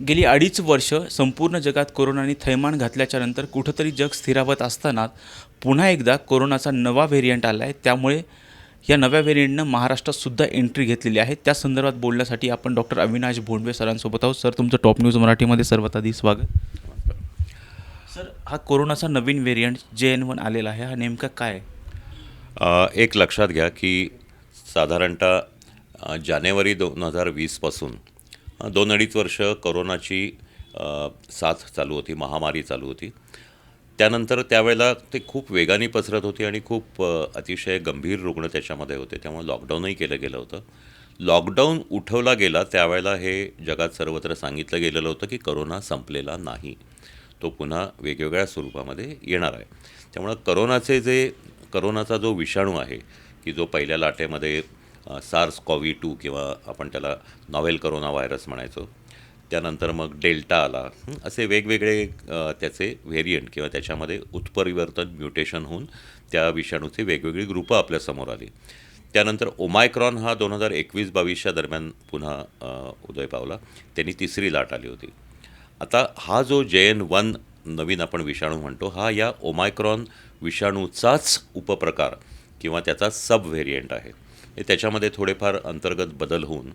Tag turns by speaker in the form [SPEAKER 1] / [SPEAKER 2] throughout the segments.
[SPEAKER 1] गेली अडीच वर्ष संपूर्ण जगात कोरोनाने थैमान घातल्याच्या नंतर कुठंतरी जग स्थिरावत असताना पुन्हा एकदा कोरोनाचा नवा व्हेरियंट आला आहे त्यामुळे या नव्या व्हेरियंटनं महाराष्ट्रातसुद्धा एंट्री घेतलेली आहे. त्या संदर्भात बोलण्यासाठी आपण डॉक्टर अविनाश भोंडवे सरांसोबत आहोत. सर तुमचं टॉप न्यूज मराठीमध्ये सर्वात आधी स्वागत. सर हा कोरोनाचा नवीन व्हेरियंट जे एन वन आलेला आहे हा नेमका काय?
[SPEAKER 2] एक लक्षात घ्या की साधारणतः जानेवारी दोन हजार वीसपासून दोन अडीच वर्ष करोनाची साथ चालू होती महामारी चालू होती. त्यानंतर त्यावेळेला ते खूप वेगाने पसरत होती आणि खूप अतिशय गंभीर रुग्ण त्याच्यामध्ये होते. त्यामुळे लॉकडाऊनही केलं गेलं होतं. लॉकडाऊन उठवला गेला त्यावेळेला हे जगात सर्वत्र सांगितलं गेलेलं होतं की करोना संपलेला नाही. तो पुन्हा वेगवेगळ्या स्वरूपामध्ये येणार आहे. त्यामुळं करोनाचे जे करोनाचा जो विषाणू आहे की जो पहिल्या लाटेमध्ये सार्स कॉव्ही टू किंवा आपण त्याला नॉवेल करोना व्हायरस म्हणायचो. त्यानंतर मग डेल्टा आला. असे वेगवेगळे त्याचे व्हेरियंट किंवा त्याच्यामध्ये उत्परिवर्तन म्युटेशन होऊन त्या विषाणूचे वेगवेगळी ग्रुपं आपल्यासमोर आली. त्यानंतर ओमायक्रॉन हा दोन हजार एकवीस बावीसच्या दरम्यान पुन्हा उदय पावला. त्यांनी तिसरी लाट आली होती. आता हा जो जे एन वन नवीन आपण विषाणू म्हणतो हा या ओमायक्रॉन विषाणूचाच उपप्रकार किंवा त्याचा सब व्हेरियंट आहे. त्याच्यामध्ये थोडेफार अंतर्गत बदल होऊन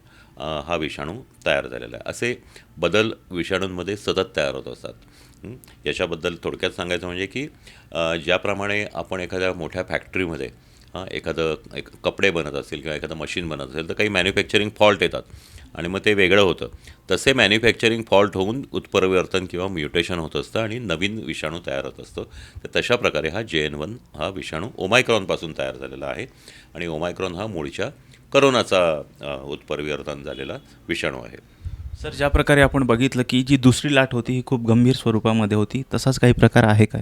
[SPEAKER 2] हा विषाणू तयार झालेला आहे. असे बदल विषाणूंमध्ये सतत तयार होत असतात. याच्याबद्दल थोडक्यात सांगायचं म्हणजे की ज्याप्रमाणे आपण एखाद्या मोठ्या फॅक्टरीमध्ये हां एखादं एक कपडे बनत असतील किंवा एखादं मशीन बनत असेल तर काही मॅन्युफॅक्चरिंग फॉल्ट येतात. आणि मग ते वेगळं होतं. तसे मॅन्युफॅक्चरिंग फॉल्ट होऊन उत्परिवर्तन किंवा म्युटेशन होत असतं आणि नवीन विषाणू तयार होत असतो. तर तशा प्रकारे हा जे एन वन हा विषाणू ओमायक्रॉनपासून तयार झालेला आहे. आणि ओमायक्रॉन हा मूळच्या करोनाचा उत्परिवर्तन झालेला विषाणू आहे.
[SPEAKER 1] सर ज्या प्रकारे आपण बघितलं की जी दुसरी लाट होती ही खूप गंभीर स्वरूपामध्ये होती. तसाच काही प्रकार आहे का?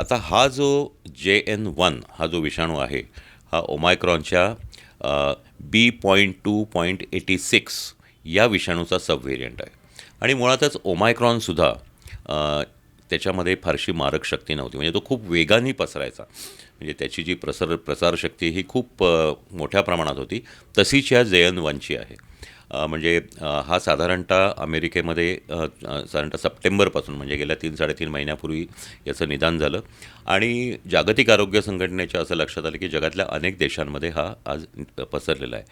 [SPEAKER 2] आता हा जो जे एन वन हा जो विषाणू आहे हा ओमायक्रॉनच्या B point two point eighty six या विषाणूचा सब व्हेरियंट आहे. आणि मुळातच ओमायक्रॉनसुद्धा त्याच्यामध्ये फारशी मारक शक्ती नव्हती. म्हणजे तो खूप वेगाने पसरायचा. म्हणजे त्याची जी प्रसर प्रसारशक्ती ही खूप मोठ्या प्रमाणात होती. तशीच या जयन वनची आहे. म्हणजे हा साधारणतः अमेरिकेमध्ये साधारणतः सप्टेंबरपासून म्हणजे गेल्या तीन साडेतीन महिन्यापूर्वी याचं निदान झालं. आणि जागतिक आरोग्य संघटनेच्या असं लक्षात आलं की जगातल्या अनेक देशांमध्ये हा आज पसरलेला आहे.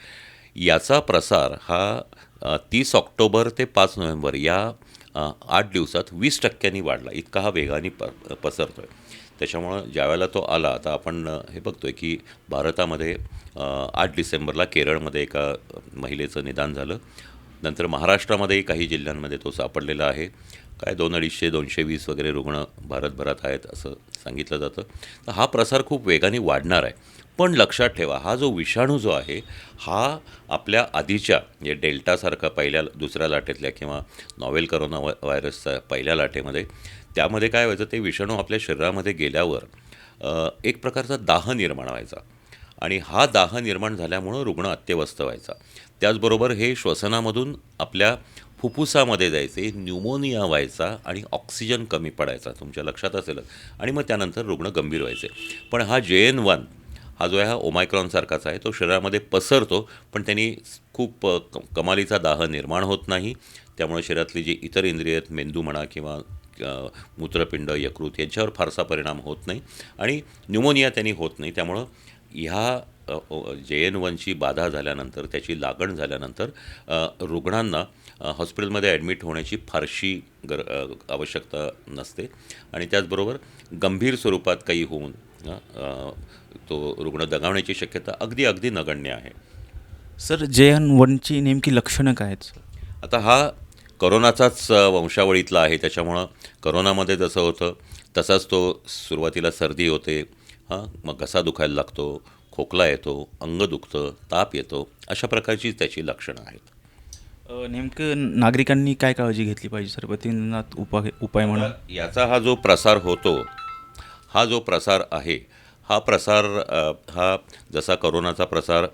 [SPEAKER 2] याचा प्रसार हा तीस ऑक्टोबर ते पाच नोव्हेंबर या आठ दिवसात वीस टक्क्यांनी वाढला. इतका हा वेगाने प पसरतो आहे त्याच्यामुळं ज्यावेळेला तो आला आता आपण हे बघतो आहे की भारतामध्ये आठ डिसेंबरला केरळमध्ये एका महिलेचं निदान झालं. नंतर महाराष्ट्रामध्येही काही जिल्ह्यांमध्ये तो सापडलेला आहे. काय दोन अडीचशे दोनशे वीस वगैरे रुग्ण भारतभरात आहेत असं सांगितलं जातं. तर हा प्रसार खूप वेगाने वाढणार आहे. पण लक्षात ठेवा हा जो विषाणू जो आहे हा आपल्या आधीच्या म्हणजे डेल्टासारखा पहिल्या दुसऱ्या लाटेतल्या किंवा नॉवेल करोना व्हायरसचा पहिल्या लाटेमध्ये त्यामध्ये काय व्हायचं ते विषाणू आपल्या शरीरामध्ये गेल्यावर एक प्रकारचा दाह निर्माण व्हायचा. आणि हा दाह निर्माण झाल्यामुळं रुग्ण अत्यवस्थ व्हायचा. त्याचबरोबर हे श्वसनामधून आपल्या फुफ्फुसामध्ये जायचे न्यूमोनिया व्हायचा आणि ऑक्सिजन कमी पडायचा तुमच्या लक्षात असेलच. आणि मग त्यानंतर रुग्ण गंभीर व्हायचे. पण हा जे एन वन हा जो आहे हा ओमायक्रॉनसारखाच आहे तो शरीरामध्ये पसरतो पण त्यांनी खूप क कमालीचा दाह निर्माण होत नाही. त्यामुळे शरीरातली जी इतर इंद्रिय आहेत मेंदू म्हणा किंवा मूत्रपिंड यकृत यांच्यावर फारसा परिणाम होत नाही. आणि न्यूमोनिया त्यांनी होत नाही. त्यामुळं ह्या जे एन वनची बाधा झाल्यानंतर त्याची लागण झाल्यानंतर रुग्णांना हॉस्पिटलमध्ये ॲडमिट होण्याची फारशी गर आवश्यकता नसते. आणि त्याचबरोबर गंभीर स्वरूपात काही होऊन तो रुग्ण दगावण्याची शक्यता अगदी अगदी नगण्य आहे.
[SPEAKER 1] सर जे एन वनची नेमकी लक्षणं काय आहेत सर?
[SPEAKER 2] आता हा करोनाचाच वंशावळीतला आहे. त्याच्यामुळं करोनामध्ये जसं होतं तसाच तो सुरुवातीला सर्दी होते. हां मग घसा दुखायला लागतो खोकला येतो अंग दुखतं ताप येतो अशा प्रकारची त्याची लक्षणं आहेत.
[SPEAKER 1] नेमकं नागरिकांनी काय काळजी घेतली पाहिजे सर? प्रतिबंधात्मक उपाय उपाय म्हणून?
[SPEAKER 2] याचा हा जो प्रसार होतो हा जो प्रसार आहे हा प्रसार हा जसा करोनाचा प्रसार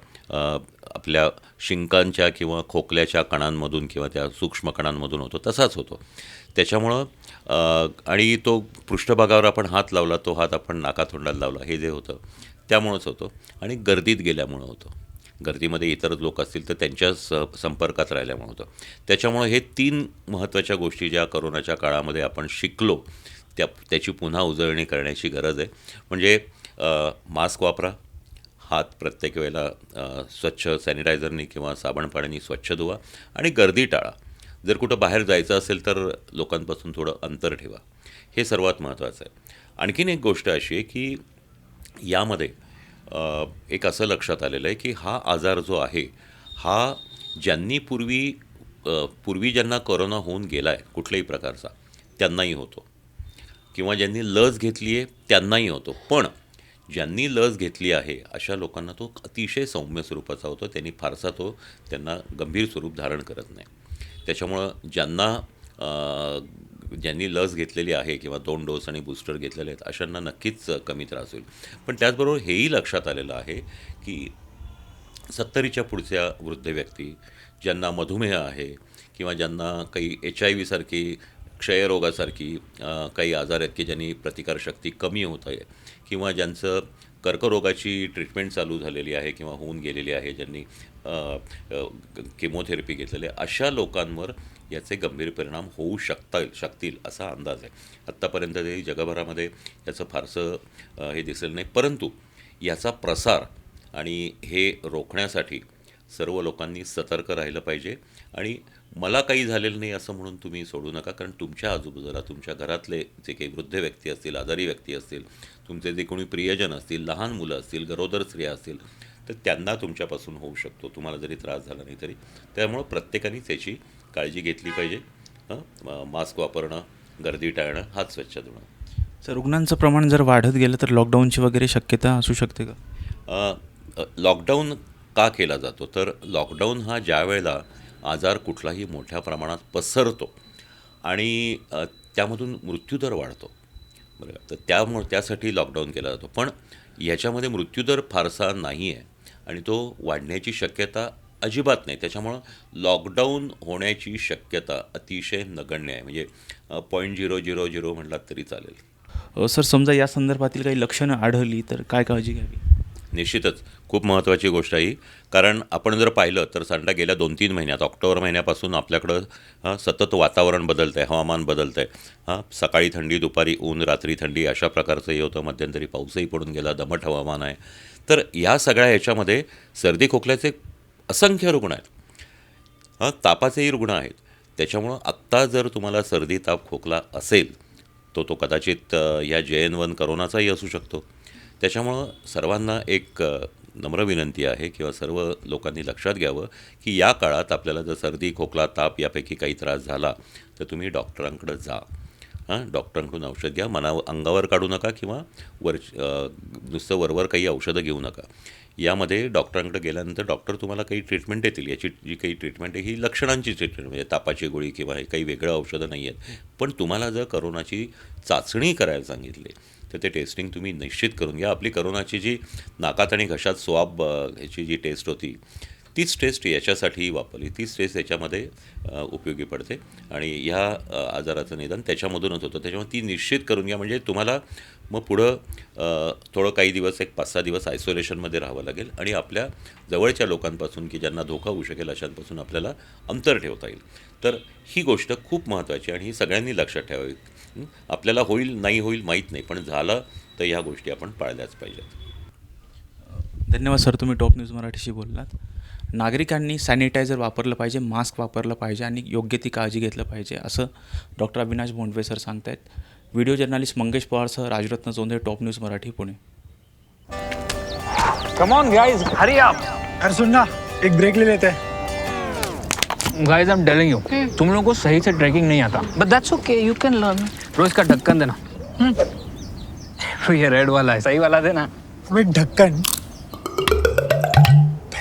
[SPEAKER 2] आपल्या शिंकांच्या किंवा खोकल्याच्या कणांमधून किंवा त्या सूक्ष्म कणांमधून होतो तसाच होतो. त्याच्यामुळं आणि तो पृष्ठभागावर आपण हात लावला तो हात आपण नाकातोंडाला लावला हे जे होतं त्यामुळंच होतं. आणि गर्दीत गेल्यामुळं होतं. गर्दीमध्ये इतर लोक असतील तर त्यांच्या स संपर्कात राहिल्यामुळं होतं. त्याच्यामुळं हे तीन महत्त्वाच्या गोष्टी ज्या करोनाच्या काळामध्ये आपण शिकलो त्या त्याची पुन्हा उजळणी करण्याची गरज आहे. म्हणजे मास्क वापरा हात प्रत्येक वेळेला स्वच्छ सॅनिटायझरनी किंवा साबण पाण्याने स्वच्छ धुवा आणि गर्दी टाळा. जर कुठं बाहेर जायचं असेल तर लोकांपासून थोडं अंतर ठेवा. हे सर्वात महत्त्वाचं आहे. आणखीन एक गोष्ट अशी आहे की यामध्ये एक असं लक्षात आलेलं आहे की हा आजार जो आहे हा ज्यांनी पूर्वी पूर्वी ज्यांना कोरोना होऊन गेला आहे कुठल्याही प्रकारचा त्यांनाही होतो. किंवा ज्यांनी लस घेतली आहे त्यांनाही होतो. पण ज्यांनी लस घेतली आहे अशा लोकांना तो अतिशय सौम्य स्वरूपाचा होतो. त्यांनी फारसा तो त्यांना गंभीर स्वरूप धारण करत नाही. त्याच्यामुळं ज्यांना ज्यांनी लस घेतलेली आहे किंवा दोन डोस आणि बूस्टर घेतलेले आहेत अशांना नक्कीच कमी त्रास होईल. पण त्याचबरोबर हेही लक्षात आलेलं आहे की सत्तरीच्या पुढच्या वृद्ध व्यक्ती ज्यांना मधुमेह आहे किंवा ज्यांना काही एच आय व्हीसारखी क्षयरोगासारखी काही आजार आहेत की ज्यांनी प्रतिकारशक्ती कमी होत आहे किंवा ज्यांचं कर्करोगाची ट्रीटमेंट चालू झालेली आहे किंवा होऊन गेलेली आहे ज्यांनी केमोथेरपी घेतलेली आहे अशा लोकांवर याचे गंभीर परिणाम होऊ शकता शकतील असा अंदाज आहे. आत्तापर्यंत तरी जगभरामध्ये याचं फारसं हे दिसलेलं नाही. परंतु याचा प्रसार आणि हे रोखण्यासाठी सर्व लोकांनी सतर्क राहिलं पाहिजे आणि मला काही झालेलं नाही असं म्हणून तुम्ही सोडू नका. कारण तुमच्या आजूबाजूला तुमच्या घरातले जे काही वृद्ध व्यक्ती असतील आजारी व्यक्ती असतील तुमचे जे कोणी प्रियजन असतील लहान मुलं असतील गरोदर स्त्रिया असतील तर त्यांना तुमच्यापासून होऊ शकतो. तुम्हाला जरी त्रास झाला नाही तरी. त्यामुळं प्रत्येकाने त्याची काळजी घेतली पाहिजे. मास्क वापरणं गर्दी टाळणं हात स्वच्छ धुणं.
[SPEAKER 1] सर रुग्णांचं प्रमाण जर वाढत गेलं तर लॉकडाऊनची वगैरे शक्यता असू शकते का?
[SPEAKER 2] लॉकडाऊन का केला जातो? तर लॉकडाऊन हा ज्या वेळेला आजार कुठलाही मोठ्या प्रमाणात पसरतो आणि त्यामधून मृत्यूदर वाढतो. बरं तर त्यामुळे त्यासाठी लॉकडाऊन केला जातो. पण याच्यामध्ये मृत्यूदर फारसा नाही आहे आणि तो वाढण्याची शक्यता अजिबात नाही. त्याच्यामुळं लॉकडाऊन होण्याची शक्यता अतिशय नगण्य आहे. म्हणजे पॉईंट झिरो झिरो झिरो म्हटलात तरी चालेल.
[SPEAKER 1] सर समजा या संदर्भातील काही लक्षणं आढळली तर काय काळजी घ्यावी?
[SPEAKER 2] निश्चितच. खूप महत्त्वाची गोष्ट आहे कारण आपण जर पाहिलं तर सांडा गेल्या दोन तीन महिन्यात ऑक्टोबर महिन्यापासून आपल्याकडं हां सतत वातावरण बदलतं आहे हवामान बदलतं आहे हां सकाळी थंडी दुपारी ऊन रात्री थंडी अशा प्रकारचं हे होतं. मध्यंतरी पाऊसही पडून गेला दमट हवामान आहे. तर या सगळ्या ह्याच्यामध्ये सर्दी खोकल्याचे असंख्य रुग्ण आहेत. हां तापाचेही रुग्ण आहेत. त्याच्यामुळं आत्ता जर तुम्हाला सर्दी ताप खोकला असेल तो तो कदाचित या जे एन वन करोनाचाही असू शकतो. त्याच्यामुळं सर्वांना एक नम्र विनंती आहे किंवा सर्व लोकांनी लक्षात घ्यावं की या काळात आपल्याला जर सर्दी खोकला ताप यापैकी काही त्रास झाला तर तुम्ही डॉक्टरांकडे जा. हां डॉक्टरांकडून औषध घ्या. मनावर अंगावर काढू नका किंवा वर नुसतं वरवर काही औषधं घेऊ नका. यामध्ये डॉक्टरांकडे गेल्यानंतर डॉक्टर तुम्हाला काही ट्रीटमेंट देतील. याची जी काही ट्रीटमेंट आहे ही लक्षणांची ट्रीटमेंट म्हणजे तापाची गोळी किंवा हे काही वेगळं औषधं नाही आहेत. पण तुम्हाला जर करोनाची चाचणी करायला सांगितली तर ते टेस्टिंग तुम्ही निश्चित करून घ्या. आपली करोनाची जी नाकात आणि घशात स्वाब ह्याची जी टेस्ट होती तीच टेस्ट याच्यासाठीही वापरली. तीच टेस्ट याच्यामध्ये उपयोगी पडते. आणि ह्या आजाराचं निदान त्याच्यामधूनच होतं. त्याच्यामुळे ती निश्चित करून घ्या. म्हणजे तुम्हाला मग पुढं थोडं काही दिवस एक पाच सहा दिवस आयसोलेशनमध्ये राहावं लागेल. आणि आपल्या जवळच्या लोकांपासून की ज्यांना धोका होऊ शकेल अशांपासून आपल्याला अंतर ठेवता येईल. तर ही गोष्ट खूप महत्त्वाची आणि ही सगळ्यांनी लक्षात ठेवावी. आपल्याला होईल नाही होईल माहीत नाही. पण झालं तर ह्या गोष्टी आपण पाळल्याच पाहिजेत.
[SPEAKER 1] धन्यवाद सर. तुम्ही टॉप न्यूज मराठीशी बोललात. नागरिकांनी सॅनिटायझर वापरलं पाहिजे मास्क वापरलं पाहिजे आणि योग्य ती काळजी घेतलं पाहिजे असं डॉक्टर अविनाश भोंडवे सर सांगतायत. Video journalist Mangesh पवारसह Rajratna Jondhe top news Marathi Pune.
[SPEAKER 3] Come on guys hurry up
[SPEAKER 4] अरे सुन ना एक ब्रेक ले लेते. हैं
[SPEAKER 3] guys I am telling you तुम लोगों को सही से ट्रैकिंग नहीं आता.
[SPEAKER 5] But that's okay, you can learn.
[SPEAKER 3] रोज का ढक्कन देना. तो ये रेड वाला है. सही वाला देना.
[SPEAKER 4] ढक्कन